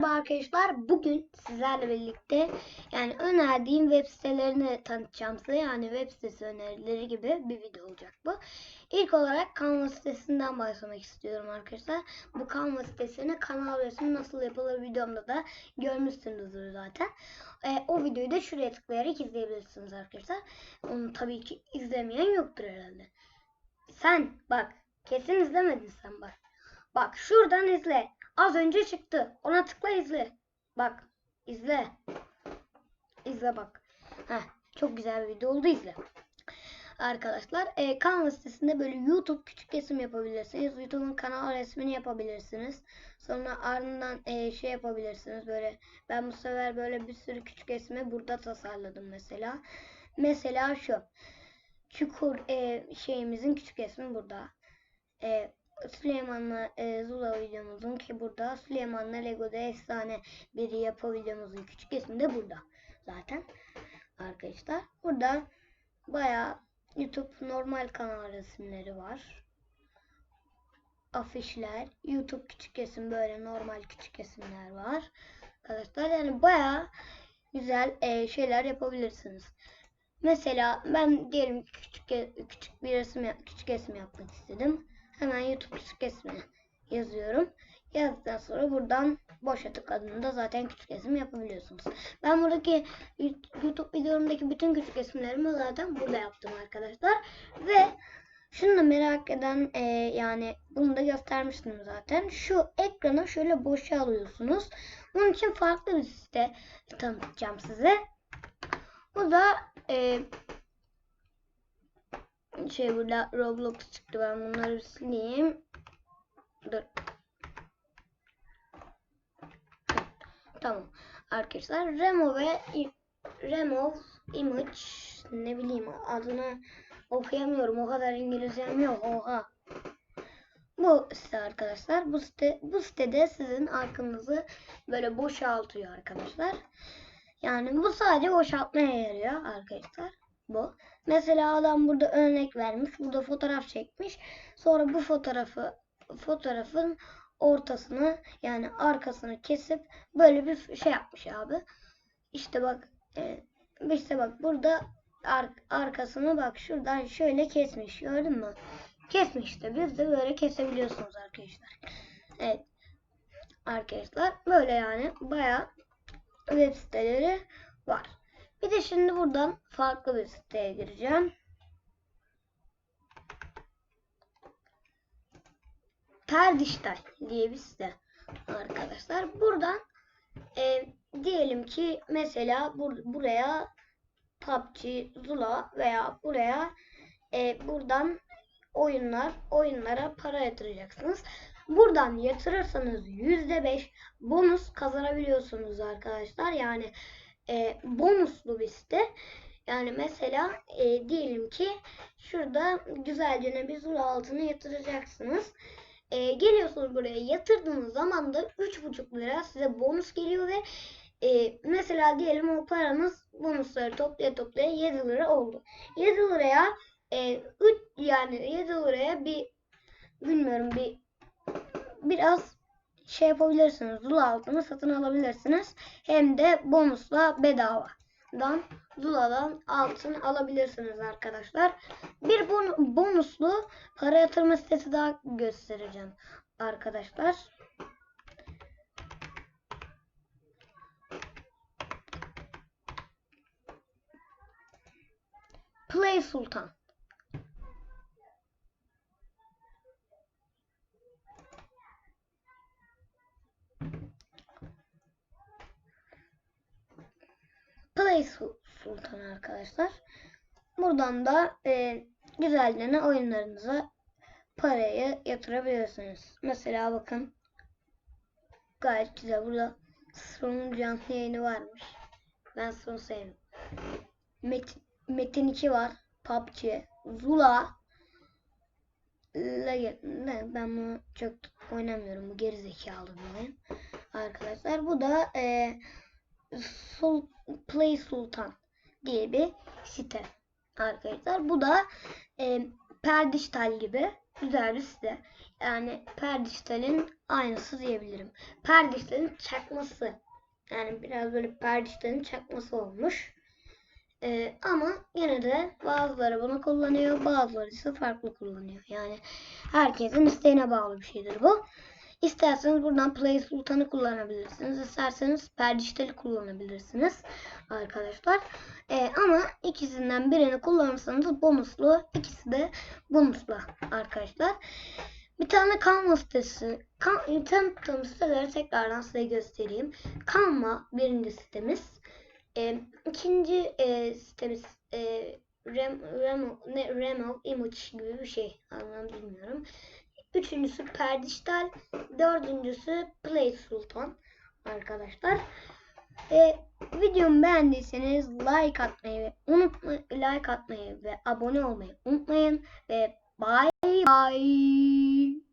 Merhaba arkadaşlar. Bugün sizlerle birlikte yani önerdiğim web sitelerini tanıtacağım size. Yani web sitesi önerileri gibi bir video olacak bu. İlk olarak Canva sitesinden başlamak istiyorum arkadaşlar. Bu Canva sitesine kanal resmi nasıl yapılır videomda da görmüşsünüzdür zaten. Ee, o videoyu da şuraya tıklayarak izleyebilirsiniz arkadaşlar. Onu tabii ki izlemeyen yoktur herhalde. Sen bak kesin izlemedin sen bak. Bak şuradan izle. Az önce çıktı. Ona tıkla izle. Bak. izle. İzle bak. Heh, çok güzel bir video oldu izle. Arkadaşlar e, Canva sitesinde böyle YouTube küçük resim yapabilirsiniz. YouTube'un kanal resmini yapabilirsiniz. Sonra ardından e, şey yapabilirsiniz. Böyle ben bu sefer böyle bir sürü küçük resmi burada tasarladım mesela. Mesela şu. Çukur e, şeyimizin küçük resmi burada. E, Süleyman'la e, Zula videomuzun ki burada Süleyman'la Lego'da efsane bir yapı videomuzun küçük ismi de burada zaten arkadaşlar. Burada baya YouTube normal kanal resimleri var. Afişler, YouTube küçük resim böyle normal küçük resimler var. Arkadaşlar yani baya güzel e, şeyler yapabilirsiniz. Mesela ben diyelim küçük küçük bir resim küçük resim yapmak istedim. Hemen YouTube küçük resmini yazıyorum. Yazdıktan sonra buradan boşa tıkladığında zaten küçük resim yapabiliyorsunuz. Ben buradaki YouTube videomdaki bütün küçük resimlerimi zaten burada yaptım arkadaşlar. Ve şunu da merak eden e, yani bunu da göstermiştim zaten. Şu ekranı şöyle boşa alıyorsunuz. Bunun için farklı bir site tanıtacağım size. Bu da e, şey burada Roblox çıktı. Ben bunları bir sileyim. Dur. Tamam. Arkadaşlar remove remove image ne bileyim adını okuyamıyorum. O kadar İngilizcem yok. Oha. Bu site arkadaşlar. Bu site bu sitede sizin arkanızı böyle boşaltıyor arkadaşlar. Yani bu sadece boşaltmaya yarıyor arkadaşlar. Bu. Mesela adam burada örnek vermiş. Burada fotoğraf çekmiş. Sonra bu fotoğrafı fotoğrafın ortasını yani arkasını kesip böyle bir şey yapmış abi. İşte bak e, işte bak burada ar arkasını bak şuradan şöyle kesmiş. Gördün mü? Kesmiş işte. Biz de böyle kesebiliyorsunuz arkadaşlar. Evet. Arkadaşlar böyle yani baya web siteleri var. Bir de şimdi buradan farklı bir siteye gireceğim. Perdiştay diye bir site arkadaşlar. Buradan e, diyelim ki mesela bur buraya PUBG, Zula veya buraya e, buradan oyunlar oyunlara para yatıracaksınız. Buradan yatırırsanız %5 bonus kazanabiliyorsunuz arkadaşlar. Yani e, bonuslu bir site. Yani mesela e, diyelim ki şurada güzelce bir zula altına yatıracaksınız. E, geliyorsunuz buraya yatırdığınız zaman da 3,5 lira size bonus geliyor ve e, mesela diyelim o paranız bonusları toplaya toplaya 7 lira oldu. 7 liraya e, 3 yani 7 liraya bir bilmiyorum bir biraz şey yapabilirsiniz. Zula altını satın alabilirsiniz. Hem de bonusla bedavadan Zula'dan altın alabilirsiniz arkadaşlar. Bir bon bonuslu para yatırma sitesi daha göstereceğim arkadaşlar. Play Sultan. Play Sultan arkadaşlar. Buradan da e, güzelce oyunlarınıza parayı yatırabilirsiniz. Mesela bakın gayet güzel. Burada Strong'un canlı yayını varmış. Ben Strong sevdim. Metin, Metin 2 var. PUBG, Zula, ne, ben bunu çok oynamıyorum. Bu gerizekalı bir oyun. Arkadaşlar bu da e, Sul Play Sultan diye bir site arkadaşlar. Bu da e, Perdijital gibi güzel bir site. Yani Perdijital'in aynısı diyebilirim. Perdijital'in çakması. Yani biraz böyle Perdijital'in çakması olmuş. Ee, ama yine de bazıları bunu kullanıyor, bazıları ise farklı kullanıyor. Yani herkesin isteğine bağlı bir şeydir bu. İsterseniz buradan Play Sultan'ı kullanabilirsiniz. İsterseniz Perdijital'i kullanabilirsiniz arkadaşlar. Ee, ama ikisinden birini kullanırsanız bonuslu. ikisi de bonuslu arkadaşlar. Bir tane Canva sitesi. Kan, tanıttığım siteleri tekrardan size göstereyim. Canva birinci sitemiz. Ee, ikinci e, sitemiz e, Rem, Remo, ne, Remo Image gibi bir şey. Anlam bilmiyorum. Üçüncüsü Perdijital. Dördüncüsü Play Sultan arkadaşlar. E, videomu beğendiyseniz like atmayı ve unutma, like atmayı ve abone olmayı unutmayın ve bye bye.